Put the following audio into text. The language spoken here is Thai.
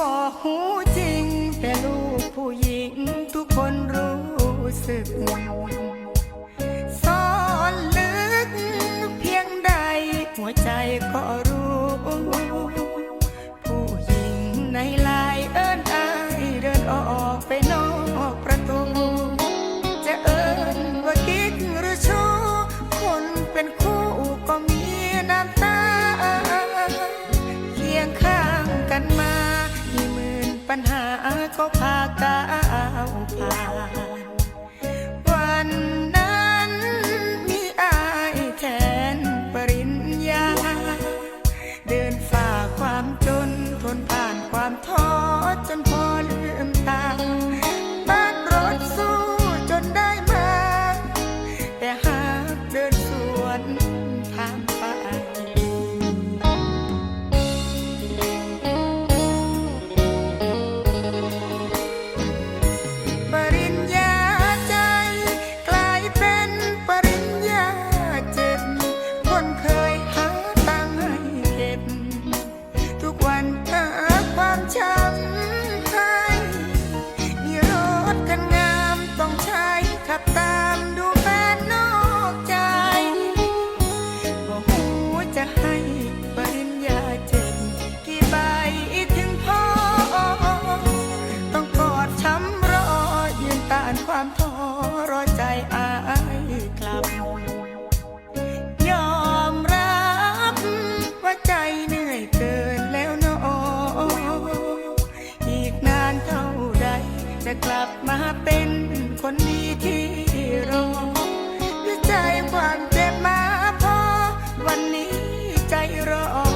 บอกหูจริง แต่ลูกผู้หญิงทุกคนรู้สึกซ่อนลึกเพียงใดหัวใจก็รู้ ก็พาก้าวผ่านวันนั้นมีอายแทนปริญญา เดินฝ่าความจนทนผ่านความท้อจนพอ จะกลับมาเป็นคนดีที่รอด้วยใจความเจ็บมาพอ วันนี้ใจรอ